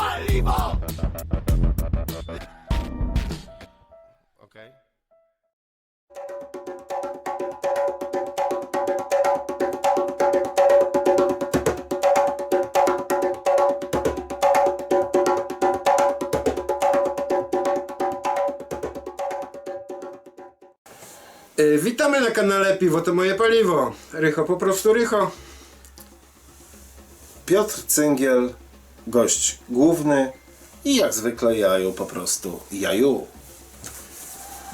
paliwo! Okej. E, Witamy na kanale Piwo to moje paliwo. Rycho, po prostu Rycho. Piotr Cyngiel, gość główny i jak zwykle jaju po prostu jaju.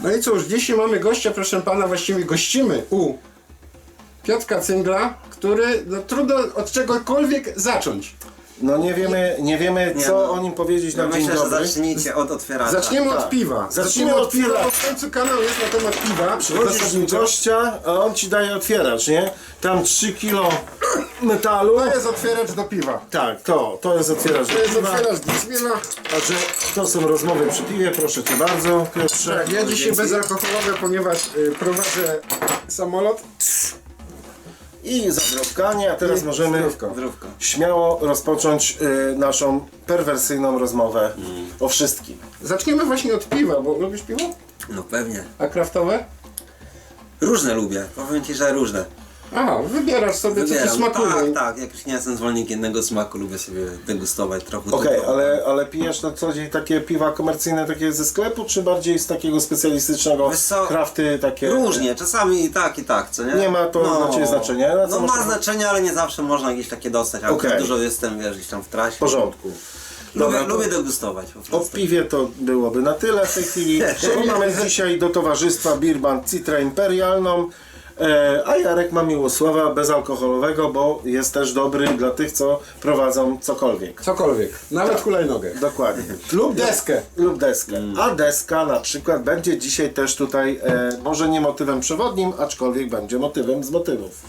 No i cóż, dzisiaj mamy gościa, proszę pana, właściwie gościmy u Piotrka Cyngla, który, no trudno od czegokolwiek zacząć. No nie wiemy, nie wiemy Nie, co no. o nim powiedzieć Ja na dzień myślę, że dobry. zacznijcie od otwieracza. Zaczniemy tak. od piwa. Zacznijmy od piwa. bo W końcu kanał jest na temat piwa. Przychodzisz do gościa, a on ci daje otwieracz, nie? Tam 3 kilo metalu. To jest otwieracz do piwa. Tak, to, to jest otwieracz To do jest piwa. otwieracz do piwa. Także to są rozmowy przy piwie, proszę cię bardzo, Piotrze. Tak, ja dzisiaj bezalkoholowe, ponieważ y, prowadzę samolot. I zazdrowkanie, a teraz I możemy zdrówko. Zdrówko. śmiało rozpocząć y, naszą perwersyjną rozmowę o wszystkim. Zaczniemy właśnie od piwa, bo lubisz piwo? No pewnie. A kraftowe? Różne lubię. Powiem ci, że różne. Aha, wybierasz sobie co ci smakuje. Tak, tak. Jak już nie jestem zwolennik jednego smaku, lubię sobie degustować trochę. Okej, ale, ale pijesz na co dzień takie piwa komercyjne takie ze sklepu, czy bardziej z takiego specjalistycznego Wiesz co, krafty takie? Różnie, czasami i tak, i tak, co nie? Nie ma to dla ciebie znaczenia. Na co No ma znaczenie, ale nie zawsze można jakieś takie dostać. Ale Okej. dużo jestem, wiesz, gdzieś tam w trasie. W porządku. Lubię, Dobra, to- lubię degustować po O prostu. piwie to byłoby na tyle w tej chwili. Mamy dzisiaj do towarzystwa Birban Citra Imperialną. E, a Jarek ma Miłosława bezalkoholowego, bo jest też dobry dla tych, co prowadzą cokolwiek. Cokolwiek, nawet hulajnogę. Dokładnie. Lub deskę. lub deskę. Mm. A deska na przykład będzie dzisiaj też tutaj, e, może nie motywem przewodnim, aczkolwiek będzie motywem z motywów.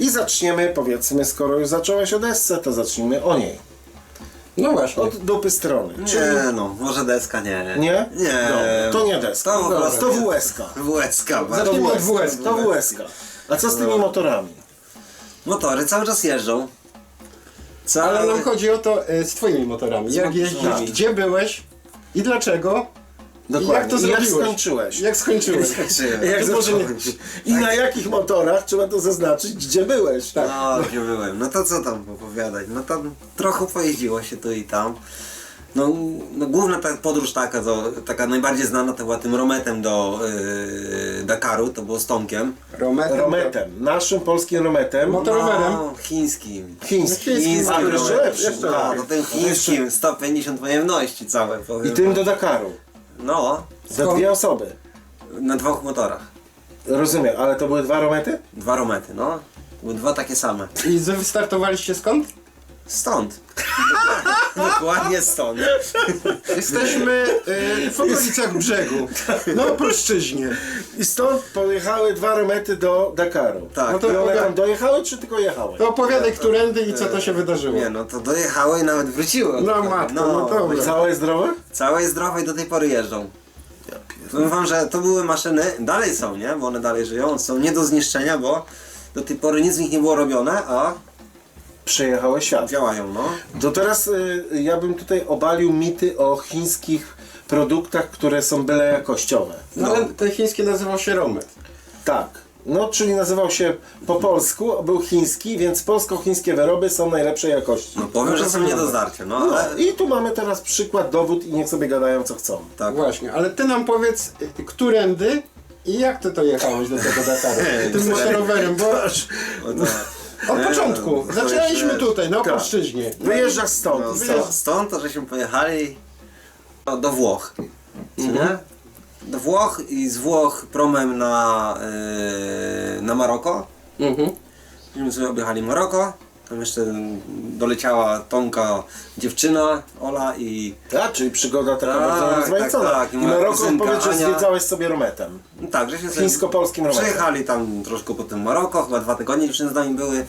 I zaczniemy, powiedzmy, skoro już zacząłeś o desce, to zacznijmy o niej. No właśnie. Od dupy strony. Czyli Nie no, może deska nie. nie? Nie. Dobra, to nie deska. To po prostu- to WSK. WSK, To bardzo. Zacznijmy od. To WSK. A co z tymi motorami? Motory cały czas jeżdżą. Cały... Ale nam chodzi o to e, z twoimi motorami. Jak jeździsz, motorami. gdzie byłeś i dlaczego? Dokładnie. jak to I jak zrobiłeś? skończyłeś? Jak skończyłeś? Skończyłem. Jak To może nie- zacząłeś? I na jakich motorach trzeba to zaznaczyć, gdzie byłeś? Tak. No, gdzie byłem. No to co tam opowiadać? No tam trochę pojeździło się tu i tam. No, no główna ta podróż taka, to, taka najbardziej znana to była tym rometem do yy, Dakaru, to było z Tomkiem. Rometem. Rometem, naszym polskim rometem. Motorowerem. No, chińskim. Chiński. Chińskim. A, Chińskim. jeszcze lepszy. Jeszcze no. No, to tym chińskim 150 pojemności całe I powiem. tym do Dakaru. No, Za Skąd? dwie osoby. na dwóch motorach. Rozumiem, ale to były dwa romety? Dwa romety, no. Były dwa takie same. I wy wystartowaliście skąd? Stąd. Dokładnie stąd. Jesteśmy e, w okolicach brzegu. Na Opolszczyźnie. I stąd pojechały dwa romety do Dakaru. Tak. No to No one opowiadaj. tam dojechały, czy tylko jechały? To opowiadaj, którędy i co to się wydarzyło. Nie no, to dojechały i nawet wróciły. No matko, no dobra. Całe zdrowe? Całe zdrowe i do tej pory jeżdżą. Powiem wam, że to były maszyny, dalej są, nie? Bo one dalej żyją, są nie do zniszczenia, bo do tej pory nic z nich nie było robione, a Przejechały świat. działają, no. To teraz y, ja bym tutaj obalił mity o chińskich produktach, które są byle jakościowe. No ale ten chiński nazywał się Romet. Tak. No, czyli nazywał się po polsku, a był chiński, więc polsko-chińskie wyroby są najlepszej jakości. No powiem, że są nie do zdarcia, no No, ale... I tu mamy teraz przykład, dowód i niech sobie gadają co chcą. Tak. Właśnie, ale ty nam powiedz, y, którędy i jak ty to jechałeś do tego Dakaru? Tym motorowerem, bo No. Od Nie, początku no, wiesz, tutaj, na tak. Opolszczyźnie. Wyjeżdżasz stąd. No, co? stąd, to żeśmy pojechali do, do Włoch. Co Mhm. nie? Do Włoch i z Włoch promem na, yy, na Maroko. Mhm. Myśmy sobie objechali Maroko. Tam jeszcze doleciała Tomka dziewczyna, Ola i Tak, czyli przygoda taka Tak, bardzo rozmaicona. tak, tak. I I moja roku kuzynka powiedz, że Ania. zwiedzałeś sobie rometem. no tak, żeśmy sobie Chińsko-polskim rometem. Przyjechali tam troszkę po tym Maroko, chyba dwa tygodnie dziewczyny z nami były.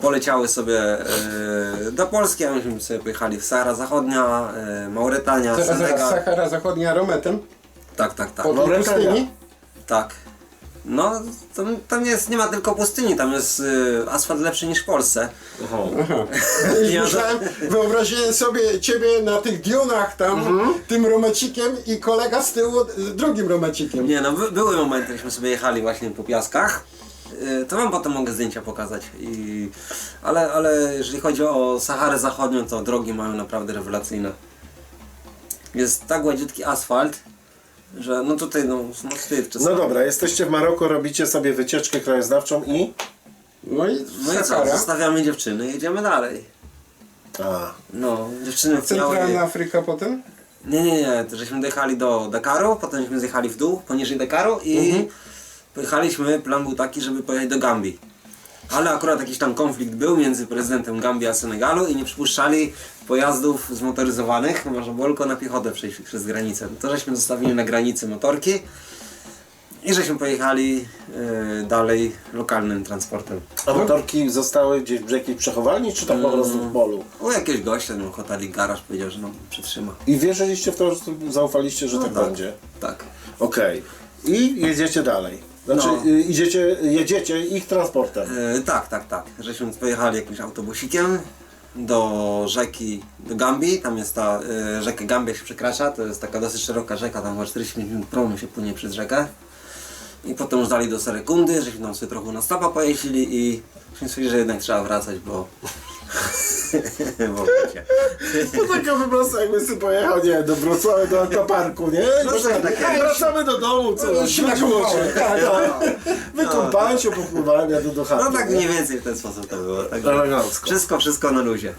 Poleciały sobie yy, do Polski, a myśmy sobie pojechali w Sahara Zachodnia, yy, Mauretania, Teraz Senegal. Sahara Zachodnia Rometem Tak, tak, tak. po Mauretania. pustyni. Tak. No, tam, tam jest, nie ma tylko pustyni, tam jest y, asfalt lepszy niż w Polsce. Już Ja- myślałem, wyobraziłem sobie ciebie na tych dionach tam, tym romacikiem i kolega z tyłu z drugim romacikiem. Nie no, by, były momenty, żeśmy sobie jechali właśnie po piaskach. Y, To wam potem mogę zdjęcia pokazać. I, ale, ale jeżeli chodzi o Saharę Zachodnią, to drogi mają naprawdę rewelacyjne. Jest tak gładziutki asfalt, że no tutaj no, no wstyd czasami. No dobra, jesteście w Maroku, robicie sobie wycieczkę krajoznawczą i... No i No i co, Sahara. zostawiamy dziewczyny i jedziemy dalej. A, No, dziewczyny miały... Centralna Afryka potem? Nie, nie, nie, to żeśmy dojechali do Dakaru, potem żeśmy zjechali w dół, poniżej Dakaru i pojechaliśmy, plan był taki, żeby pojechać do Gambii. Ale akurat jakiś tam konflikt był między prezydentem Gambii a Senegalu i nie przypuszczali pojazdów zmotoryzowanych, można było tylko na piechotę przejść przez granicę. To żeśmy zostawili na granicy motorki i żeśmy pojechali e, dalej lokalnym transportem. a motorki zostały gdzieś w jakiejś przechowalni, czy tak po prostu w polu? U jakiegoś gościa, no, hoteli garaż powiedział, że no, przytrzyma. I wierzyliście w to, że zaufaliście, że tak, tak. będzie? Tak. Okej. I jedziecie dalej. Znaczy, No. y, idziecie, jedziecie ich transportem. E, tak, tak, tak. Żeśmy pojechali jakimś autobusikiem do rzeki do Gambii. Tam jest ta e, rzekę Gambia się przekracza. To jest taka dosyć szeroka rzeka, tam chyba 45 minut promu się płynie przez rzekę. I potem już dali do Serekundy, żeśmy tam sobie trochę na stopa pojeździli i żeśmy stwierdzili, że jednak trzeba wracać, bo... To taka po prostu jakby sobie pojechał, nie do Wrocławia, do Aquaparku, nie? No No, tak, tak. tak, wracamy do domu, co? się Znudziło nakąpałem, tak, tak. Wykąpałem się, popływałem, jadę do chaty. No tak nie? mniej więcej w ten sposób to było. Elegancko. wszystko, wszystko na luzie.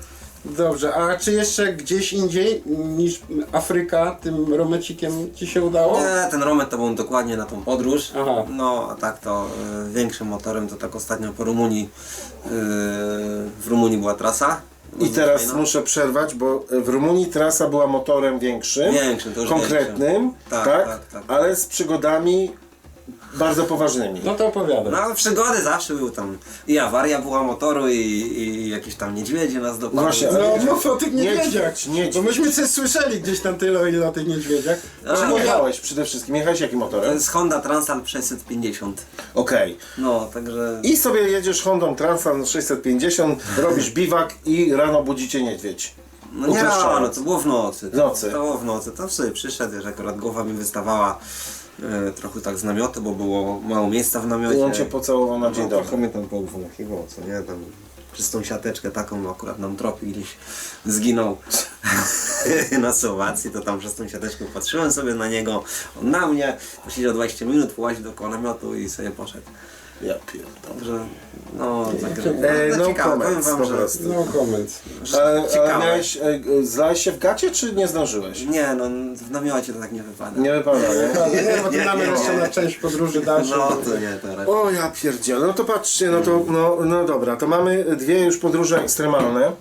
Dobrze, a czy jeszcze gdzieś indziej niż Afryka tym romecikiem ci się udało? Nie, ten romet to był dokładnie na tą podróż. Aha. No, a tak to y, większym motorem to tak ostatnio po Rumunii, y, w Rumunii była trasa. I teraz fajna. muszę przerwać, bo w Rumunii trasa była motorem większym, Większym, to już konkretnym, większym. tak, Tak, tak, tak. ale z przygodami bardzo poważnymi. No to opowiadaj. No przygody zawsze były tam. I awaria była motoru i, i jakieś tam niedźwiedzie nas dopadły. Właśnie, No mów o tych niedźwiedziach, Niedźwiedź, niedźwiedź. bo myśmy coś słyszeli gdzieś tam tyle o ile o tych niedźwiedziach. A, Czym jechałeś przede wszystkim? Jechałeś jakim To motorem? jest Honda Transalp 650. Okej. No, także... I sobie jedziesz Hondą Transan 650, robisz biwak i rano budzicie niedźwiedź. No nie rano, to było w nocy. W nocy. To było w nocy. To sobie przyszedł, że akurat głowa mi wystawała trochę tak z namiotu, bo było mało miejsca w namiocie. I on cię pocałował na dzień no, dobry. trochę mnie tam pouwąchiwał, co nie? Tam przez tą siateczkę taką no, akurat nam tropi gdzieś zginął na Słowacji, to tam przez tą siateczkę patrzyłem sobie na niego, on na mnie, posiedział 20 minut, połaził dookoła namiotu i sobie poszedł. Ja pierdolę. Także, no, tak, E, no ciekawe, powiem comments, wam, po że, prostu. No że Ale, ale ciekawe. miałeś, e, zlałeś się w gacie, czy nie zdążyłeś? Nie, no w namiocie to tak nie wypada. Nie wypada, nie? Nie, bo to mamy jeszcze na część podróży dalszej. No to nie, to raczej. O ja pierdzielę, no to patrzcie, no to, no, no dobra, to mamy dwie już podróże ekstremalne.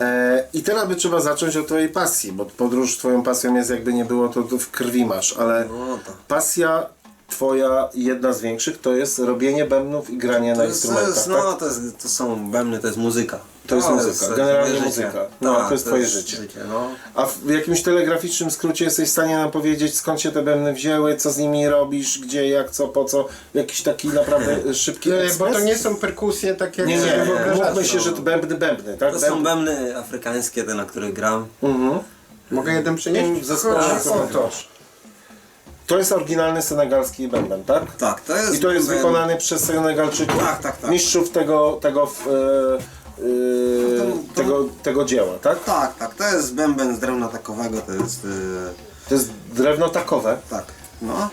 E, I teraz by trzeba zacząć od twojej pasji, bo podróż twoją pasją jest jakby nie było, to, to w krwi masz, ale No to. pasja twoja, jedna z większych, to jest robienie bębnów i granie To na jest, to instrumentach, jest, tak? no, to, jest, to są bębny, to jest muzyka. To jest muzyka, moje generalnie życie. muzyka. No, Tak, to jest twoje życie. no. A w jakimś telegraficznym skrócie jesteś w stanie nam powiedzieć, skąd się te bębny wzięły, co z nimi robisz, gdzie, jak, co, po co? Jakiś taki naprawdę szybki Nie, bo to nie są perkusje tak jak Nie, nie, mówmy się, że to bębny, bębny, tak? To są bębny afrykańskie, te na których gram. Mhm. Mogę jeden przynieść? W zespole. To jest oryginalny senegalski bęben, tak? Tak, to jest. I to jest bęben- wykonany przez Senegalczyków, Tak, tak, tak. mistrzów tego, tego, w, e, e, to- to- tego, tego dzieła, tak? Tak, tak, to jest bęben z drewna takowego, to jest. Yy, To jest drewno takowe. tak, no.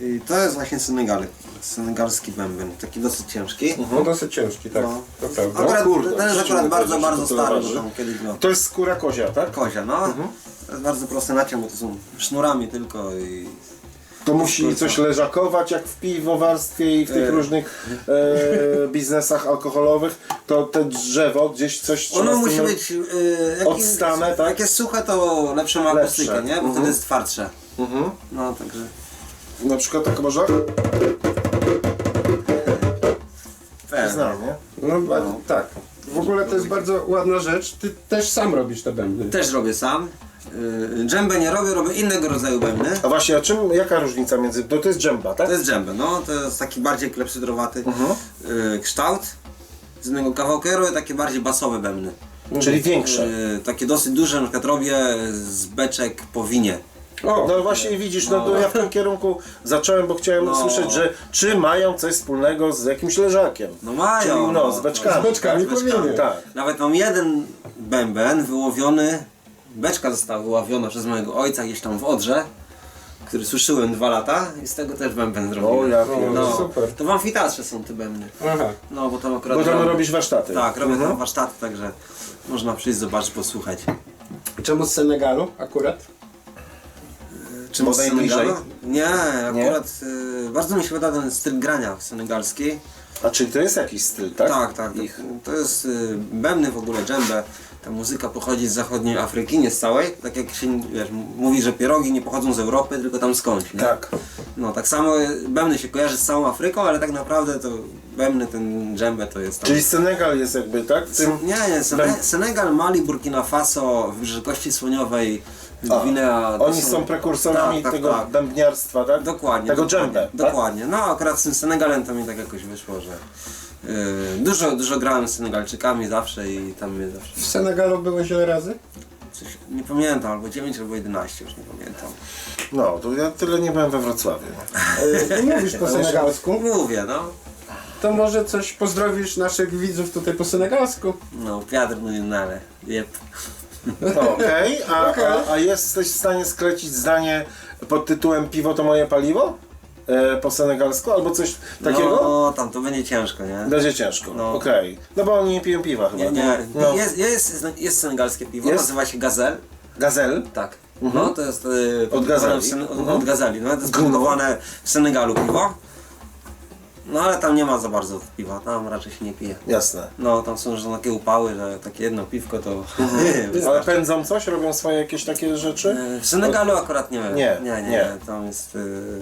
I to jest właśnie Senegal, senegalski bęben, taki dosyć ciężki. No dosyć ciężki, tak. No. To prawda. Akurat, kurde, ten jest akurat bardzo, bardzo stary, bo tam kiedyś go. To jest skóra kozia, tak? Kozia, no. Mhm. To jest bardzo prosty naciąg, bo to są sznurami tylko i To musi coś leżakować jak w piwowarstwie i w tych E. różnych e, biznesach alkoholowych. To te drzewo gdzieś coś trzeba Ono z tym musi być jak, Odstane, tak? Jak jest suche, to lepsze ma Lepsze. akustykę, nie? Bo Mhm. wtedy jest twardsze. Mhm. No, także. Na przykład tak może? Znam, nie? No, ba- tak. W ogóle to jest bardzo ładna rzecz. Ty też sam robisz te bębny. Też robię sam. Yy, dżembę nie robię, robię innego rodzaju bębny. A właśnie, a czym, jaka różnica między... No to jest dżemba, tak? To jest dżembę, no to jest taki bardziej klepsydrowaty yy, kształt. Z innego kawałka robię takie bardziej basowe bębny. Czyli większe. Yy, takie dosyć duże, na przykład robię z beczek po winie. O, No właśnie widzisz, no to ja w tym kierunku zacząłem, bo chciałem No. usłyszeć, że czy mają coś wspólnego z jakimś leżakiem. No mają. Czyli no, z beczkami. z beczkami z beczkami. Tak. Nawet mam jeden bęben wyłowiony, beczka została wyłowiona przez mojego ojca gdzieś tam w Odrze, który suszyłem dwa lata i z tego też bęben zrobiłem. O, ja O, no. super. To w amfiteatrze są te bębny. Aha. No bo tam akurat... Bo tam robię- robisz warsztaty. Tak, robię Mhm. tam warsztaty, także można przyjść, zobaczyć, posłuchać. Czemu z Senegalu akurat? Czym Bo z? Senegalu? Nie, akurat y, bardzo mi się podoba ten styl grania senegalski. A czyli to jest jakiś styl, tak? Tak, tak. Ich. To jest y, bębny w ogóle, dżembe. Ta muzyka pochodzi z zachodniej Afryki, nie z całej. Tak jak się wiesz, mówi, że pierogi nie pochodzą z Europy, tylko tam skądś. Nie? Tak. No tak samo y, bębny się kojarzy z całą Afryką, ale tak naprawdę to bębny, ten dżembe to jest tam... Czyli Senegal jest jakby, tak? Tym... Nie, nie, Sene Senegal, Mali, Burkina Faso, Wybrzeże Kości Słoniowej, A, Gwinea. to Oni są prekursorami Tak, tak, tego tak. bębniarstwa, tak? Dokładnie. Tego dokładnie, dżembe, tak? Dokładnie. No akurat z tym Senegalem to mi tak jakoś wyszło, że yy, dużo, dużo grałem z Senegalczykami zawsze i tam mnie zawsze W Senegalu byłeś ile razy? coś, nie pamiętam, albo 9 albo 11 już nie pamiętam. No, to ja tyle nie byłem we Wrocławiu. Nie mówisz po senegalsku? Mówię, no. To może coś pozdrowisz naszych widzów tutaj po senegalsku? No, wiatr mówi nale. Jep. No, okej. A, Okej. a, a jesteś w stanie sklecić zdanie pod tytułem Piwo to moje paliwo? E, po senegalsku? Albo coś takiego? No, tam to będzie ciężko, nie? Będzie ciężko. No. Okej. No bo oni nie piją piwa chyba. Nie, nie. No. Jest, jest, jest senegalskie piwo, Jest? nazywa się Gazel. Gazel? Tak. No to jest produkowane Gazeli? w Sen- od, Mhm. od Gazeli. No to jest produkowane w Senegalu piwo. No ale tam nie ma za bardzo piwa, tam raczej się nie pije. Jasne. No tam są że takie upały, że takie jedno piwko to Ale wystarczy. pędzą coś? Robią swoje jakieś takie rzeczy? E, W Senegalu akurat nie wiem. Nie, nie, nie. nie. Tam jest,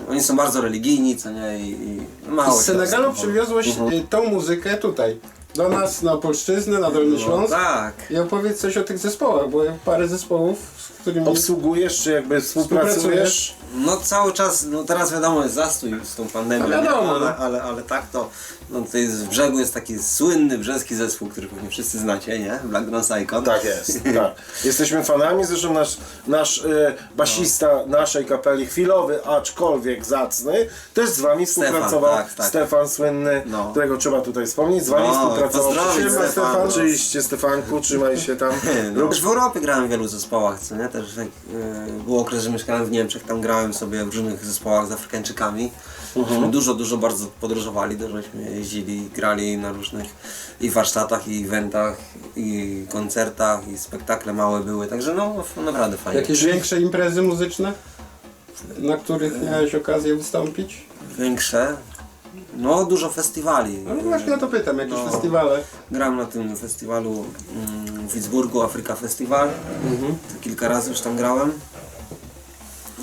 e, oni są bardzo religijni, co nie, i, i mało Z się Senegalu tam- przywiozłeś e, tą muzykę tutaj. Do nas na Polszczyznę, na Dolny No, Śląsk. tak. I opowiedz coś o tych zespołach, bo parę zespołów, z którymi... Obsługujesz, czy jakby współpracujesz? No cały czas, no teraz wiadomo jest zastój z tą pandemią, No wiadomo, nie? ale, no. ale, ale tak to, no tutaj z brzegu jest taki słynny brzeski zespół, który pewnie wszyscy znacie, nie? Black Dance Icon. Tak jest, tak. Jesteśmy fanami, zresztą nasz, nasz e, basista naszej kapeli, chwilowy, aczkolwiek zacny, też z wami Stefan, współpracował. tak, tak. Stefan słynny, No. którego trzeba tutaj wspomnieć, z wami No, współpracował. pozdrowić Trzymaj, Stefana. Stefan. Oczywiście Stefanku, trzymaj się tam. No, też w Europie grałem w wielu zespołach, co nie? Też e, był okres, że mieszkałem w Niemczech, tam grałem sobie w różnych zespołach z Afrykańczykami. Myśmy dużo, dużo bardzo podróżowali, dużośmy jeździli, grali na różnych i warsztatach, i eventach, i koncertach, i spektakle małe były, także no naprawdę fajnie. Jakieś większe imprezy muzyczne, na których miałeś okazję wystąpić? Większe? No dużo festiwali. No właśnie o to pytam, jakieś No. festiwale. Gram na tym festiwalu mm, w Pittsburghu, Afryka Festival. To kilka razy już tam grałem.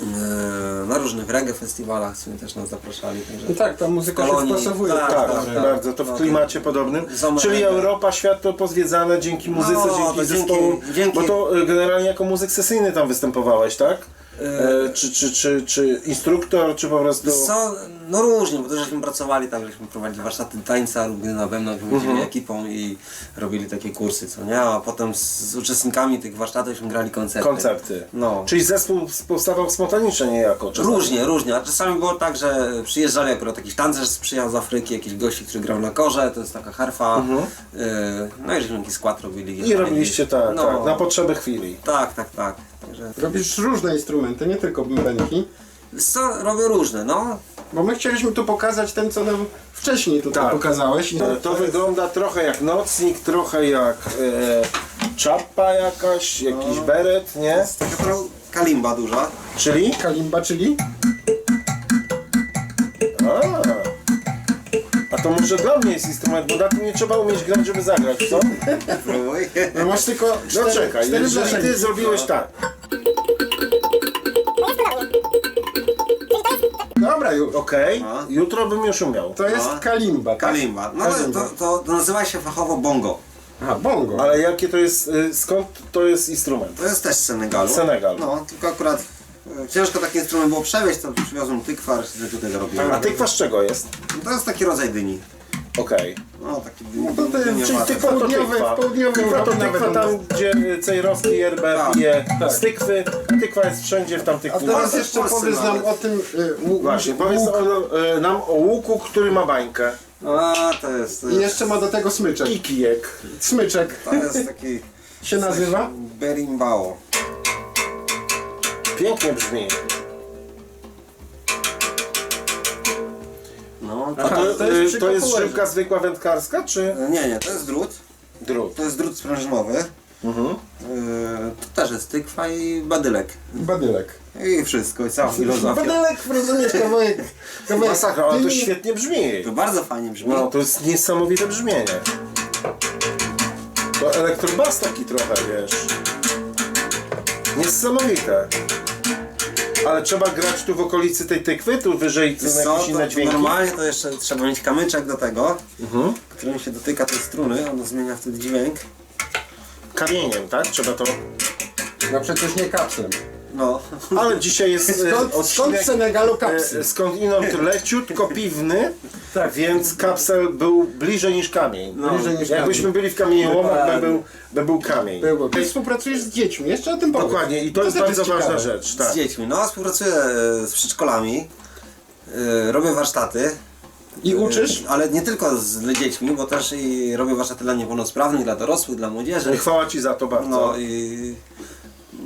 Eee, Na różnych reggae festiwalach, co mnie też nas zapraszali. Także... No tak, ta muzyka się Kolonii, wpasowuje. tak, Tak, tak, tak. bardzo, to w No, klimacie podobnym. Zomer- Czyli Europa, świat to pozwiedzane dzięki muzyce, No, dzięki zespołom, dzięki- bo to e, generalnie jako muzyk sesyjny tam występowałeś, tak? E, czy, czy, czy, czy instruktor, czy po prostu... Co? No różnie, bo też żeśmy pracowali tak, żeśmy prowadzili warsztaty tańca, na wewnątrz, byliśmy ekipą i robili takie kursy, co nie? A potem z, z uczestnikami tych warsztatów żeśmy grali koncerty. Koncerty. No. Czyli zespół powstawał spontanicznie niejako. czasami. Różnie, różnie. A czasami było tak, że przyjeżdżali akurat jakiś tancerz przyjechał z Afryki, jakiś gości, który grał na korze, to jest taka harfa. Yy, no i żeśmy jakiś skład robili. I robiliście tak, no, tak, na potrzeby chwili. tak, tak, tak. Także, Robisz różne instrumenty, nie tylko bębenki. Wiesz co, robię różne, no. Bo my chcieliśmy tu pokazać ten, co nam wcześniej tutaj Tak. pokazałeś. I To wygląda trochę jak nocnik, trochę jak e, czappa jakaś, jakiś beret, nie? Jest taka trochę kalimba duża. Czyli? Kalimba, czyli? A, a to może dla mnie jest instrument, bo na tym nie trzeba umieć grać, żeby zagrać, co? Próbuj. No masz tylko cztery, No czekaj, cztery jeżeli ty zrobiłeś tak, Dobra już. okej, No. jutro bym już umiał. To jest No. kalimba, tak? Kalimba. No to, Kalimba. to, to, to nazywa się fachowo bongo. Aha, bongo. Ale jakie to jest, y, skąd to jest instrument? To jest też z Senegalu. Senegal. No, tylko akurat e, ciężko taki instrument było przewieźć, to przywiozłem tykwar, że tutaj zrobiłem. A tykwa z czego jest? To jest taki rodzaj dyni. Okej. No, taki No to. Czyli tykwa to południowe- tykwa. w południowej Tykwa to Europie tykwa nawet tam, gdzie y, Cejrowski Jerber Tak, pije tak. z tykwy. Tykwa jest wszędzie w tamtych A teraz jeszcze Polsce powiedz nam nawet. o tym y, łu- Właśnie, łuk- powiedz o, y, nam o łuku, który ma bańkę. A, to jest... To I jest, jeszcze ma do tego smyczek. I kijek. Smyczek to jest taki... się nazywa? Berimbao. Pięknie brzmi. No, A to, Aha, to, to jest y, to jest żyłka zwykła wędkarska, czy nie, nie, to jest drut. drut? To jest drut sprężynowy. Mhm. Yy, to też jest tykwa i badylek. Badylek. I wszystko, i cała filozofia. Badylek, rozumiesz, kawałek. kawałek Masakra, ale to świetnie brzmi. To bardzo fajnie brzmi. No, to jest niesamowite brzmienie. To elektrobas taki trochę, wiesz. Niesamowite. Ale trzeba grać tu w okolicy tej tykwy, tu wyżej są co, jakieś inne to dźwięki. normalnie to jeszcze trzeba mieć kamyczek do tego, Mhm. którym się dotyka tej struny, on zmienia wtedy dźwięk. Kamieniem, tak? Trzeba to... No przecież nie kapslem. No. Ale dzisiaj jest e, Skąd, skąd odcinek w Senegalu kapsy? e, skądinąd leciutko piwny, Tak. więc kapsel był bliżej niż kamień. No. Bliżej niż Jakbyśmy kamień. byli w kamieniołomach, by był, by był kamień. Ty współpracujesz z dziećmi, jeszcze o tym powiedz. Dokładnie, i to, To jest bardzo jest ważna rzecz. Tak. Z dziećmi. No, współpracuję e, z przedszkolami, e, robię warsztaty. I uczysz? E, Ale nie tylko z dziećmi, bo też i robię warsztaty dla niepełnosprawnych, dla dorosłych, dla młodzieży. Chwała Ci za to bardzo. No i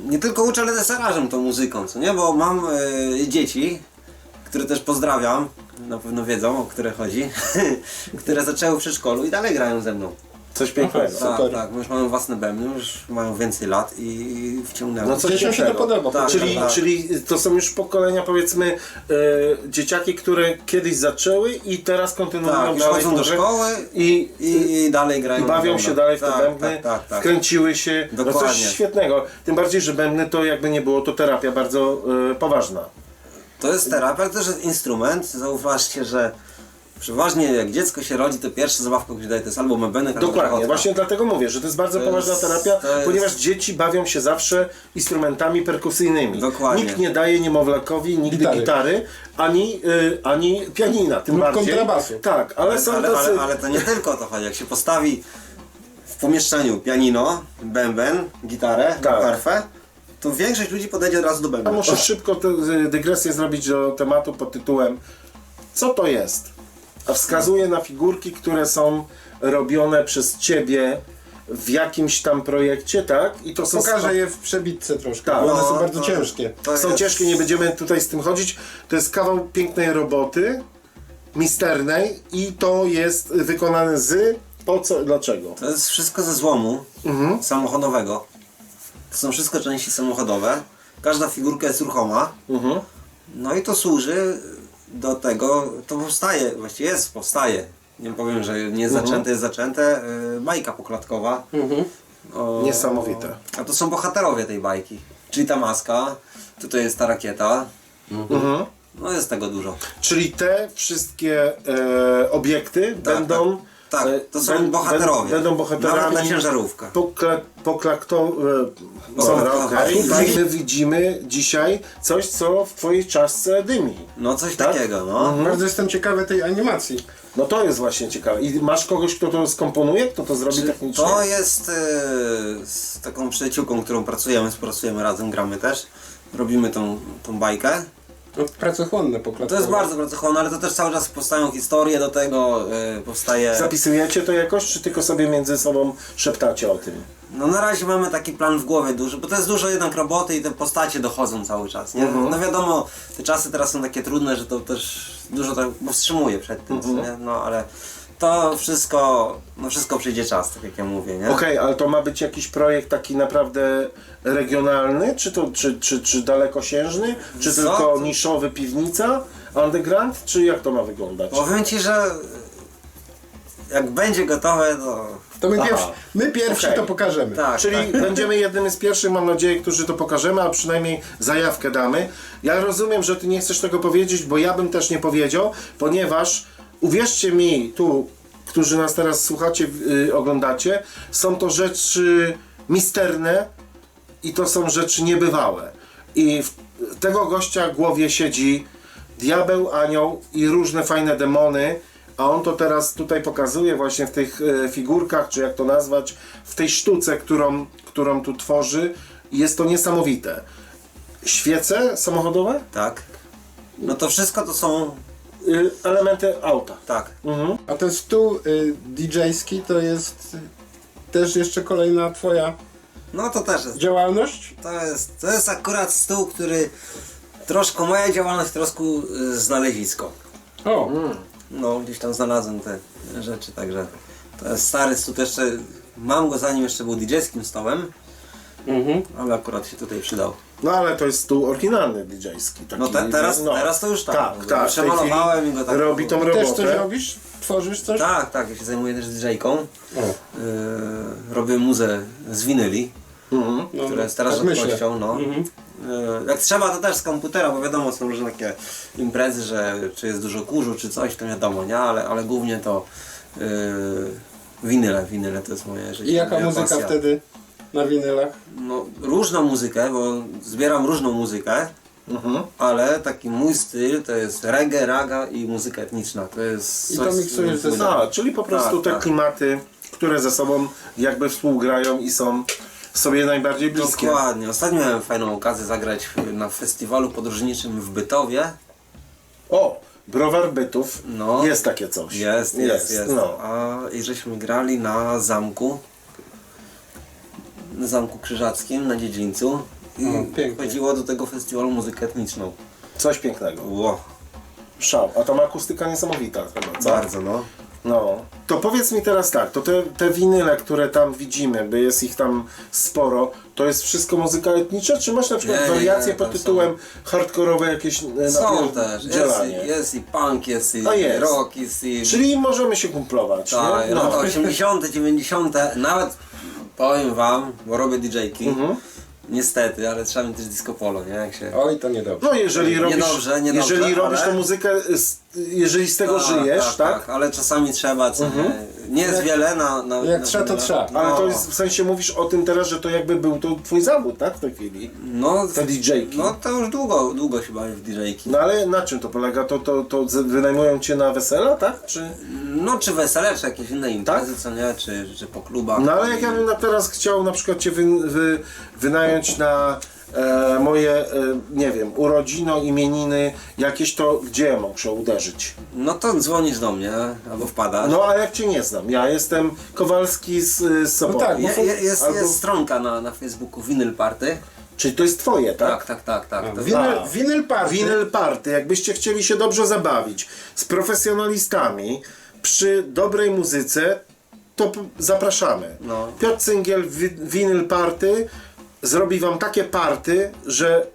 nie tylko uczę, ale też zarażam tą muzyką, co nie? Bo mam e, dzieci, które też pozdrawiam, na pewno wiedzą, o które chodzi, które zaczęły w przedszkolu i dalej grają ze mną. Coś pięknego. Aha, Tak, Super. tak, bo już mają własne bębny, już mają więcej lat i wciągnęły. No co Dzieciom się to podoba. Tak, Czyli, tak. czyli to są już pokolenia powiedzmy e, dzieciaki, które kiedyś zaczęły i teraz kontynuują tak, już dalej chodzą do szkoły i, i, i dalej grają. i bawią się dalej w te tak, bębny, Tak, tak, tak. wkręciły się. No coś Dokładnie. świetnego. Tym bardziej, że bębny to jakby nie było, to terapia bardzo e, poważna. To jest terapia, ale też jest instrument. Zauważcie, że przeważnie jak dziecko się rodzi, to pierwsza zabawka, którą daje, to jest albo mebenek, albo Dokładnie, rechotka. właśnie dlatego mówię, że to jest bardzo To poważna jest- terapia, to jest- ponieważ dzieci bawią się zawsze instrumentami perkusyjnymi. Dokładnie. Nikt nie daje niemowlakowi nigdy Gitary. gitary, ani, y, ani pianina, tym Lub bardziej. kontrabasu. Tak, ale są ale, tacy... ale, ale to nie tylko o to chodzi. Jak się postawi w pomieszczeniu pianino, bęben, gitarę, Tak. perfę, to większość ludzi podejdzie od razu do Ja bębna. muszę szybko tę y, dygresję zrobić do tematu pod tytułem Co to jest? A wskazuje na figurki, które są robione przez Ciebie w jakimś tam projekcie, tak? I to są Pokażę je w przebitce troszkę, Tak. bo one No, są bardzo to- ciężkie. to Są jest- ciężkie, nie będziemy tutaj z tym chodzić. To jest kawał pięknej roboty, misternej i to jest wykonane z... Po co? Dlaczego? To jest wszystko ze złomu Mhm. samochodowego. To są wszystko części samochodowe. Każda figurka jest ruchoma. Mhm. No i to służy do tego, to powstaje, właściwie jest, powstaje. Nie powiem, że nie jest Mhm. zaczęte, jest zaczęte. Yy, bajka poklatkowa. O, Niesamowite. A to są bohaterowie tej bajki. Czyli ta maska, tutaj jest ta rakieta. Mhm. No jest tego dużo. Czyli te wszystkie e, obiekty będą... Tak, to są bę- bohaterowie. bę- Będą bohaterami. Nawet na ciężarówkę. Pokla, poklakto... E, Dobra, okej. I my widzimy dzisiaj coś, co w twojej czaszce dymi. No coś Tak? takiego, no. Bardzo jestem ciekawy tej animacji. No to jest właśnie ciekawe. I masz kogoś, kto to skomponuje? Kto to zrobi technicznie? To jest e, z taką przyjaciółką, którą pracujemy, współpracujemy razem, gramy też. Robimy tą, tą bajkę. No, pracochłonne poklatkowe. to jest bardzo pracochłonne, ale to też cały czas powstają historie do tego, e, powstaje... Zapisujecie to jakoś, czy tylko sobie między sobą szeptacie o tym? No na razie mamy taki plan w głowie duży, bo to jest dużo jednak roboty i te postacie dochodzą cały czas, nie? Mhm. No wiadomo, te czasy teraz są takie trudne, że to też dużo tak powstrzymuje przed tym, Mhm. co nie? No ale to wszystko, no wszystko przyjdzie czas, tak jak ja mówię, nie? Okej, ale to ma być jakiś projekt taki naprawdę regionalny, czy to czy, czy, czy dalekosiężny, czy Co? tylko niszowy piwnica, underground, czy jak to ma wyglądać? Powiem Ci, że jak będzie gotowe, to... To my, Aha. pierwsi, my pierwsi Okej. to pokażemy. Tak, Czyli tak. będziemy jednym z pierwszych, mam nadzieję, którzy to pokażemy, a przynajmniej zajawkę damy. Ja rozumiem, że ty nie chcesz tego powiedzieć, bo ja bym też nie powiedział, ponieważ uwierzcie mi, tu którzy nas teraz słuchacie, y, oglądacie, są to rzeczy misterne i to są rzeczy niebywałe. I w tego gościa głowie siedzi diabeł, anioł i różne fajne demony, a on to teraz tutaj pokazuje właśnie w tych e, figurkach, czy jak to nazwać, w tej sztuce, którą, którą tu tworzy. Jest to niesamowite. Świece samochodowe? Tak. No to wszystko to są, Y, elementy auta. tak. Mhm. A ten stół y, DJ-ski to jest y, też jeszcze kolejna twoja No to też jest. działalność? To jest, to jest akurat stół, który troszkę moja działalność, troszkę y, znalezisko. O, No, gdzieś tam znalazłem te rzeczy, także to jest stary stół, to jeszcze mam go zanim jeszcze był DJ-skim stołem, mhm. ale akurat się tutaj przydał. No ale to jest stół oryginalny DJ-ski. Taki, No te, teraz, teraz to już tak. Tak, tak. w tej Przemalowałem chwili i go tak. Robi tą Też robotę. coś robisz? Tworzysz coś? Tak, tak, ja się zajmuję też DJ-ką. O, Yy, robię muzę z winyli, Mhm. no, która jest teraz tak myślę. rzadkością, no. Mhm. Yy, jak trzeba to też z komputera, bo wiadomo są różne takie imprezy, że czy jest dużo kurzu, czy coś, to wiadomo, nie? Ale, ale głównie to yy, winyle, winyle to jest moje życie. I jaka moja muzyka pasja. wtedy na winylach? No, różną muzykę, bo zbieram różną muzykę, Mhm. ale taki mój styl to jest reggae, raga i muzyka etniczna. To jest I to coś, miksujesz ze sobą. A, czyli po prostu Tak, te tak. klimaty, które ze sobą jakby współgrają i są sobie najbardziej bliskie. Dokładnie. Ostatnio miałem fajną okazję zagrać na festiwalu podróżniczym w Bytowie. O, browar bytów. No. Jest takie coś. Jest, jest, jest. No. A i żeśmy grali na zamku. Na zamku krzyżackim na dziedzińcu. I O, pięknie. chodziło do tego festiwalu muzykę etniczną. Coś pięknego. Ło, Szał. A tam akustyka niesamowita chyba, co? bardzo no. No. To powiedz mi teraz tak, to te, te winyle, które tam widzimy, by jest ich tam sporo, to jest wszystko muzyka etnicza, czy masz na przykład Nie, nie, wariacje nie, pod tam tytułem hardkorowe jakieś e, Są też. Jest, i- jest i punk, jest i jest. rock, jest i... Czyli możemy się kumplować, Tak, nie? lata 80., 90., nawet powiem wam, bo robię DJ-ki. Mhm. Niestety, ale trzeba mieć też disco polo, nie? Jak się... Oj, to niedobrze. No jeżeli robisz, Niedobrze, niedobrze, jeżeli robisz ale- tę muzykę, z, jeżeli z tego żyjesz, tak? ale czasami trzeba, co nie? Nie jest wiele na... na Jak na trzeba, to trzeba. Ale no, to jest, w sensie mówisz o tym teraz, że to jakby był to twój zawód, tak? W tej chwili. No, Te DJ-ki. no to już długo, długo się bawię w DJ-ki. No ale na czym to polega? To, to, to z- wynajmują cię na wesela, tak? Czy... No, czy wesele, czy jakieś inne imprezy, co nie? Czy, czy po klubach. No ale jak ja bym na teraz chciał na przykład cię wy, wy, wynająć na e, moje, e, nie wiem, urodzino, imieniny, jakieś to gdzie muszę uderzyć? No to dzwonisz do mnie, albo wpadasz. No a jak cię nie znam? Ja jestem Kowalski z, z Sopotu. No tak, Je, je, jest, Albo- jest stronka na, na Facebooku Vinyl Party. Czyli to jest twoje, tak? Tak, tak, tak, tak. To- Winyl, winyl party. Winyl Party, jakbyście chcieli się dobrze zabawić z profesjonalistami przy dobrej muzyce, to p- zapraszamy. No. Piotr Cyngiel, wi- Winyl Party zrobi wam takie party, że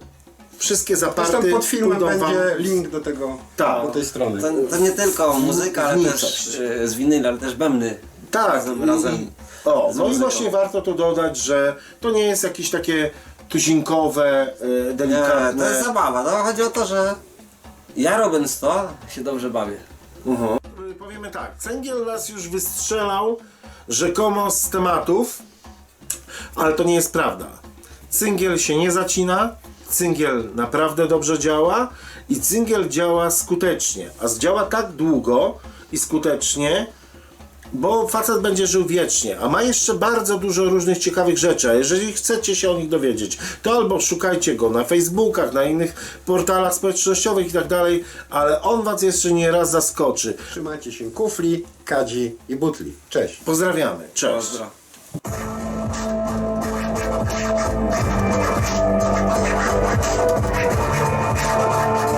wszystkie zaparty Zresztą pod filmem pójdą będzie wam... link do tego, Tak. do tej strony. To, to nie tylko muzyka, ale też e, z winyl, ale też bębny. Tak, Razem, i- razem. O, z no i muzyką. właśnie warto tu dodać, że to nie jest jakieś takie tuzinkowe, e, Nie, delikatne... to jest zabawa. No, chodzi o to, że ja robiąc to, się dobrze bawię. Mhm. Powiemy tak, Cęgiel nas już wystrzelał rzekomo z tematów, ale to nie jest prawda. Cyngiel się nie zacina, cyngiel naprawdę dobrze działa i cyngiel działa skutecznie, a działa tak długo i skutecznie, bo facet będzie żył wiecznie, a ma jeszcze bardzo dużo różnych ciekawych rzeczy, a jeżeli chcecie się o nich dowiedzieć, to albo szukajcie go na Facebookach, na innych portalach społecznościowych i tak dalej, ale on was jeszcze nie raz zaskoczy. Trzymajcie się kufli, kadzi i butli. Cześć. Pozdrawiamy, cześć. Pozdro. Thank you.